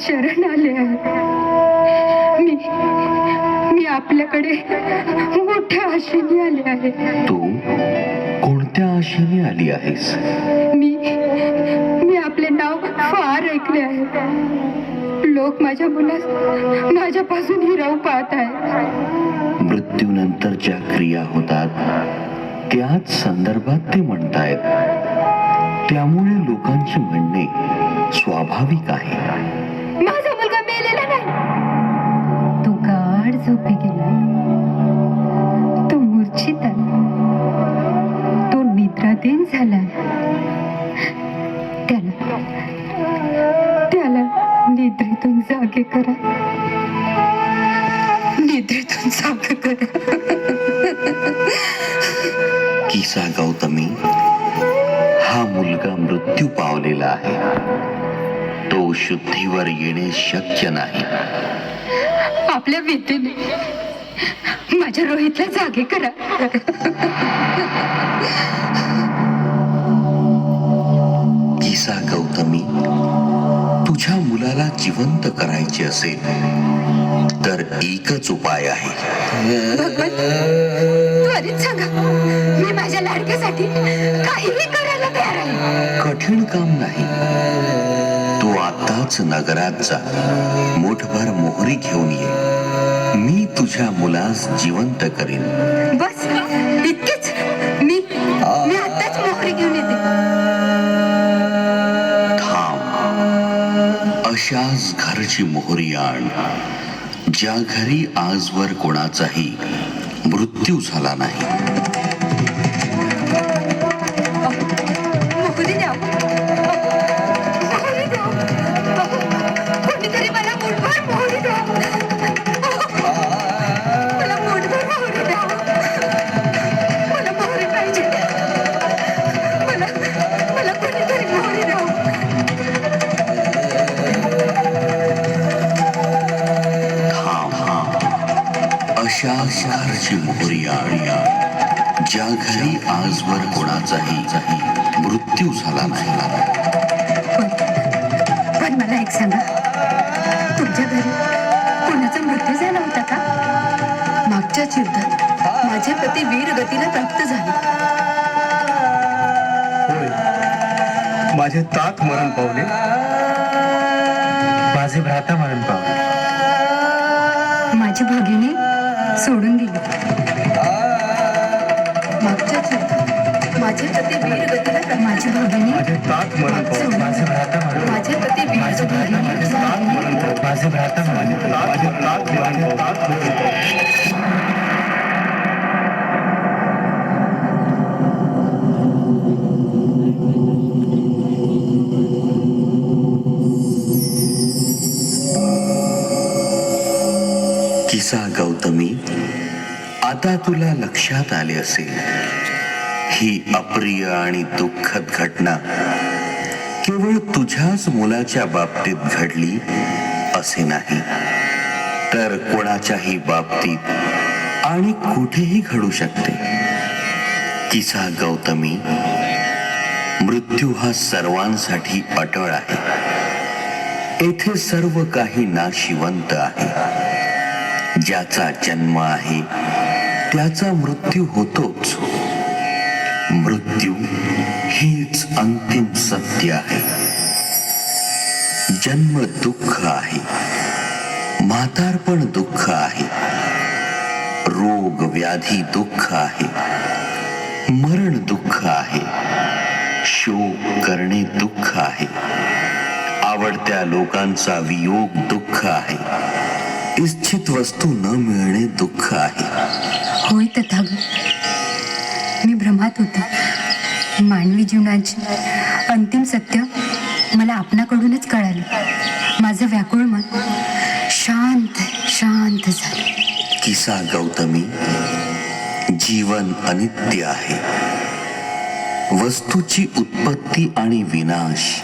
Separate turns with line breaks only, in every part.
शरण आले आहे. मी मी आपल्याकडे मोठ्या आशेने आले आहे.
तू कोणत्या आशेने आली आहेस?
मी मी आपले नाव फार ऐकले आहे. लोक माझ्या मुलास माझ्यापासून हिरावू पाहत आहे
मृत्यूनंतर ज्या क्रिया होतात. त्याच संदर्भात ते म्हणतायत. त्यामुळे लोकांची म्हणणे स्वाभाविक आहे.
त्याला त्याला निद्रेतून जागे करा. निद्रेतून जागे करा.
किसा गौतमी हा मुलगा मृत्यू पावलेला आहे. तो शुद्धीवर येणे शक्य नाही.
आपल्या विद्येने माझ्या रोहितला जागे करा.
किसा गौतमी. तुझ्या मुलाला जिवंत करायचे असेल तर एकच उपाय आहे.
भगवान त्वरित सांगा. मी माझ्या लाडक्यासाठी काहीही करायला तयार आहे.
कठीण काम नाही. तू आताच नगरात जा. मुठभर मोहरी घेऊन ये. मी तुझ्या मुलास जिवंत करीन.
बस. इतकेच
अशाच घरची मोहरी आण. ज्या घरी आजवर कोणाचाही मृत्यू झाला नाही. थांब अशा घरची मोहरी आण ज्या घरी आजवर कोणाचाही मृत्यू झाला नाही.
पण पण मला एक सांगा. तुमच्या घरी कोणाचा मृत्यू झाला होता का? मागच्याच युद्धात माझे पती वीर गतीला प्राप्त झाले.
माझे तात मरण पावले. माझे भ्राता मरण पावले.
माझी भगिनी सोडून गेली मागच्या युद्धात माझे पती वीर गतीला प्रा- माझी भगिनी
किसा गौतमी आता तुला लक्षात आले असेल. ही अप्रिय आणि दुःखद घटना केवळ तुझ्याच मुलाच्या बाबतीत घडली असे नाही. तर कोणाच्याही बाबतीत आणि कुठेही घडू शकते. किसा गौतमी मृत्यू हा सर्वांसाठी अटळ आहे. येथे सर्व काही नाशिवंत आहे. ज्याचा जन्म आहे त्याचा मृत्यू होतोच. मृत्यू हीच अंतिम सत्य आहे. जन्म दुःख आहे म्हातारपण दुःख आहे रोग व्याधी दुःख आहे मरण दुःख आहे शोक करणे दुःख आहे आवडत्या लोकांचा वियोग दुःख आहे. इच्छित वस्तू न मिळणे दुःख आहे.
होय तथागत मी भ्रमात होते. मानवी जीवनाचे अंतिम सत्य मला आपणाकडूनच कळाले. माझं व्याकुळ मन शांत शांत झालं.
किसा गौतमी जीवन अनित्य आहे. वस्तूची उत्पत्ती आणि विनाश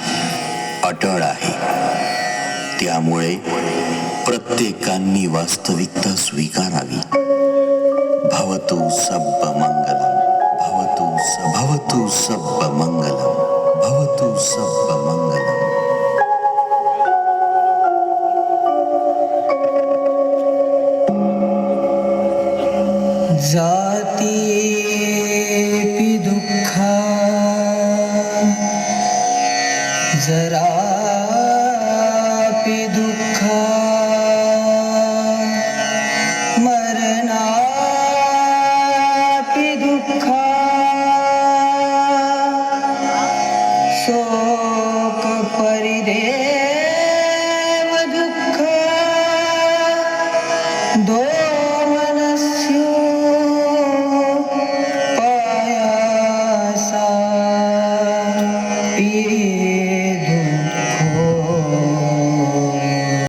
अटळ आहे. त्यामुळे प्रत्येकांनी वास्तविकता स्वीकारावी. भवतु सब मंगलम भवतु सब भवतु सब मंगलम भवतु सब मंगलम
जातीयेऽपि दुःखा। जरा